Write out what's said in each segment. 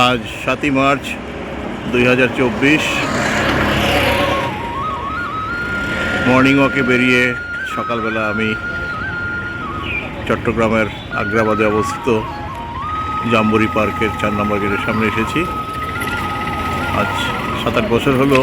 আজ সাতই মার্চ দুই হাজার চব্বিশ। মর্নিং ওয়াকে বেরিয়ে সকালবেলা আমি চট্টগ্রামের আগ্রাবাদে অবস্থিত জাম্বুরি পার্কের চার নম্বর গেটের সামনে এসেছি। আজ সাত আট বছর হলো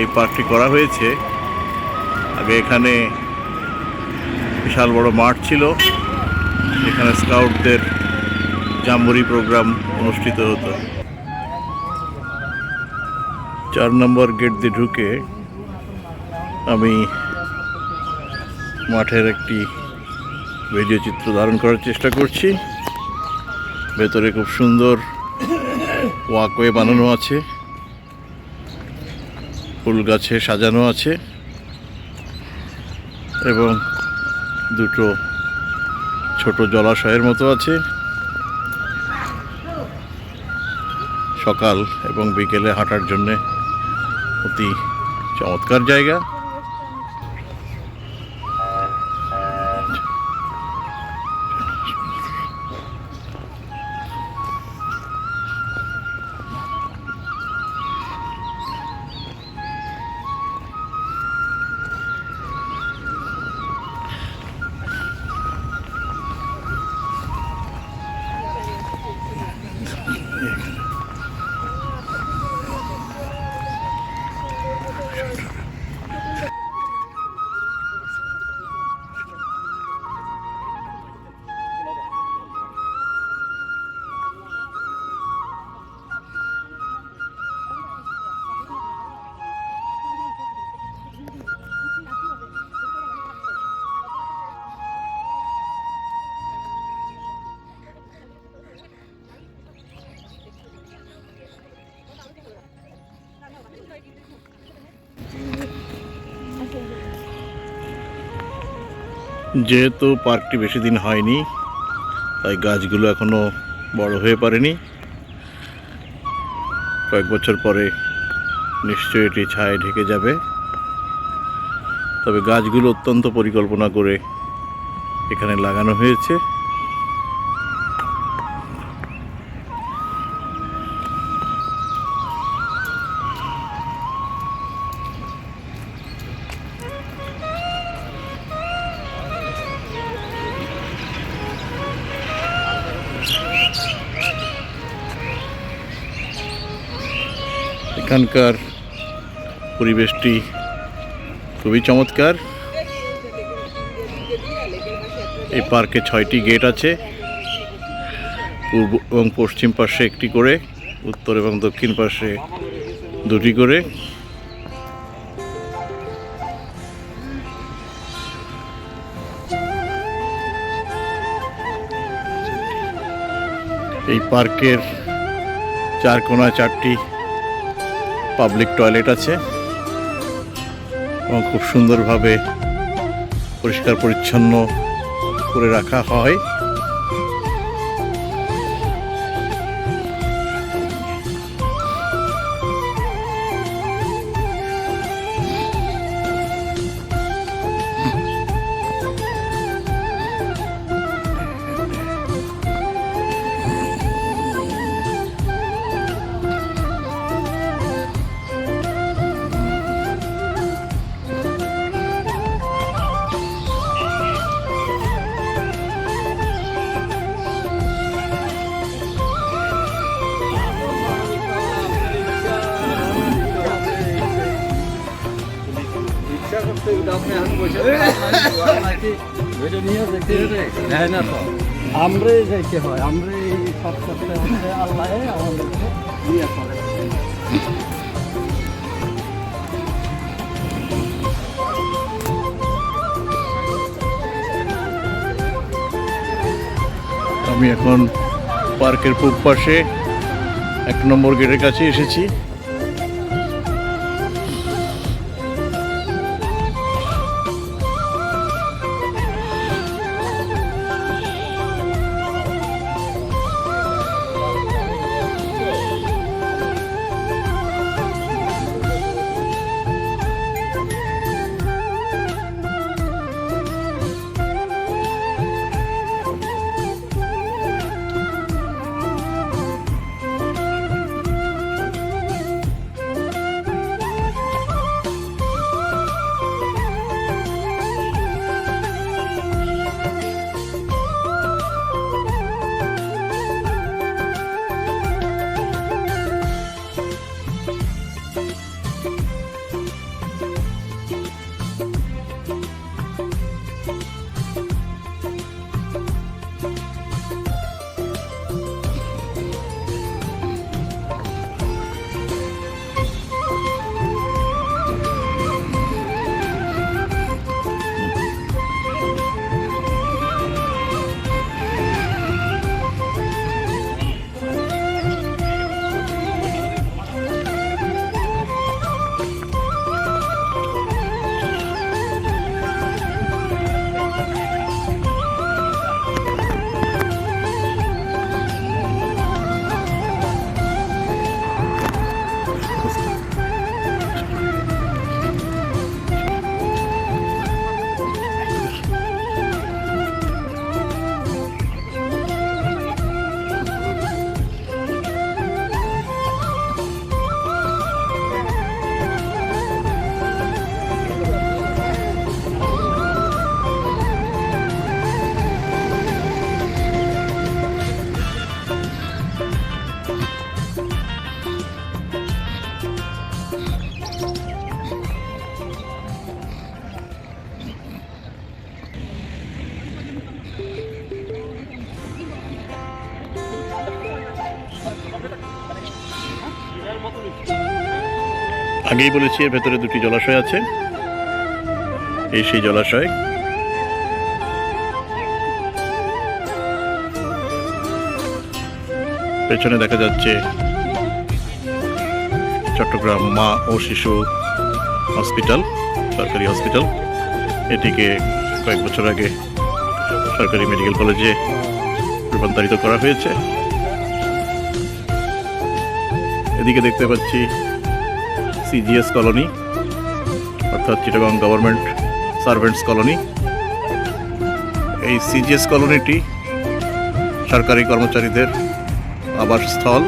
এই পার্কটি করা হয়েছে। আগে এখানে বিশাল বড় মাঠ ছিল। এখানে স্কাউটদের জাম্বুরি প্রোগ্রাম অনুষ্ঠিত হতো। চার নম্বর গেট দিয়ে ঢুকে আমি মাঠের একটি ভিডিও চিত্র ধারণ করার চেষ্টা করছি। ভেতরে খুব সুন্দর ওয়াকওয়ে বানানো আছে। ফুল গাছে সাজানো আছে। এবং দুটো ছোট জলাশয়ের মতো আছে। সকাল এবং বিকেলে হাঁটার জন্যে অতি চমৎকার জায়গা। যেহেতু পার্কটি বেশি দিন হয়নি, তাই গাছগুলো এখনও বড় হয়ে পারেনি। কয়েক বছর পরে নিশ্চয়ই এটি ছায় ঢেকে যাবে। তবে গাছগুলো অত্যন্ত পরিকল্পনা করে এখানে লাগানো হয়েছে। এখানকার পরিবেশটি খুবই চমৎকার। এই পার্কে ছয়টি গেট আছে। পূর্ব এবং পশ্চিম পাশে একটি করে, উত্তর এবং দক্ষিণ পাশে দুটি করে। এই পার্কের চার কোনায় চারটি পাবলিক টয়লেট আছে। এবং খুব সুন্দরভাবে পরিষ্কার পরিচ্ছন্ন করে রাখা হয়। আমরাই যাইতে হয় আমরাই সব করতে হচ্ছে আল্লাহ করে আমি এখন পার্কের পূব পাশে এক নম্বর গেটের কাছে এসেছি। আগেই বলেছি, এর ভেতরে দুটি জলাশয় আছে। এই সেই জলাশয়। পেছনে দেখা যাচ্ছে চট্টগ্রাম মা ও শিশু হসপিটাল, সরকারি হসপিটাল। এটিকে কয়েক বছর আগে সরকারি মেডিকেল কলেজে রূপান্তরিত করা হয়েছে। এদিকে দেখতে পাচ্ছি সিজিএস কলোনি অর্থাৎ চিটাগং গভর্নমেন্ট সার্ভেন্টস কলোনি এই সিজিএস কলোনিটি সরকারি কর্মচারীদের আবাসস্থল।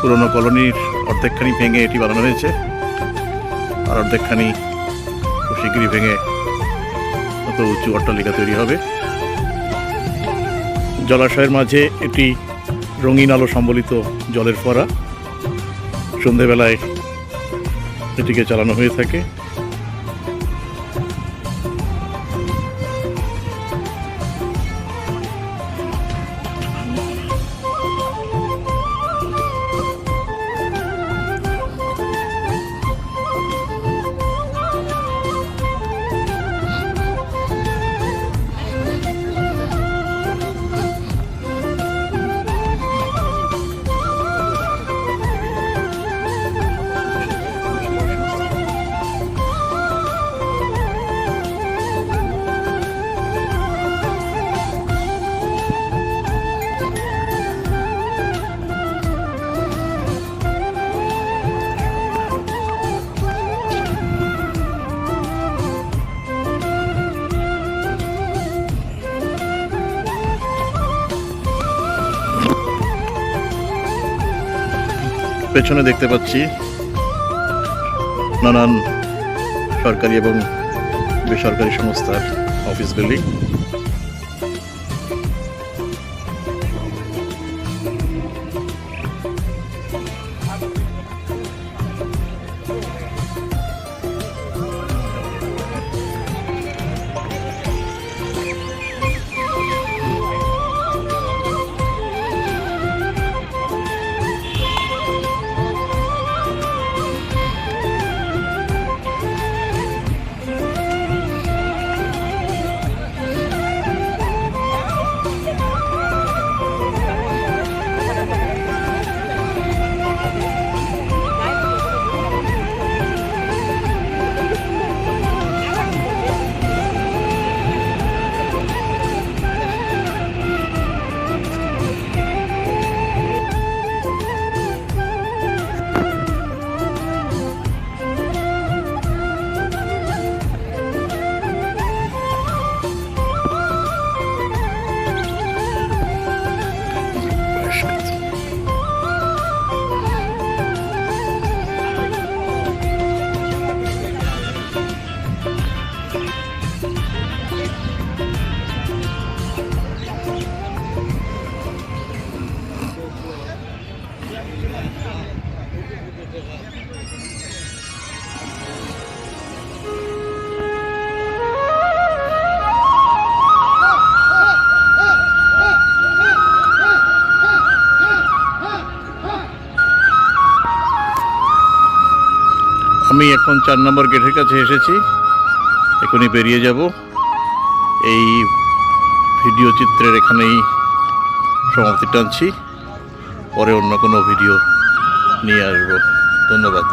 পুরনো কলোনির অর্ধেকখানি ভেঙে এটি বানানো হয়েছে, আর অর্ধেকখানি খুব ভেঙে অত উঁচু অট্টালিকা তৈরি হবে। জলাশয়ের মাঝে এটি রঙিন আলো সম্বলিত জলের ফোয়ারা। সন্ধেবেলায় এটিকে চালানো হয়ে থাকে। পেছনে দেখতে পাচ্ছি নানান সরকারি এবং বেসরকারি সংস্থার অফিস আমি এখন চার নম্বর গেটের কাছে এসেছি। এখনই বেরিয়ে যাব। এই ভিডিও চিত্রের এখানেই সমাপ্তি টানছি। পরে অন্য কোনো ভিডিও নিয়ে আসব। ধন্যবাদ।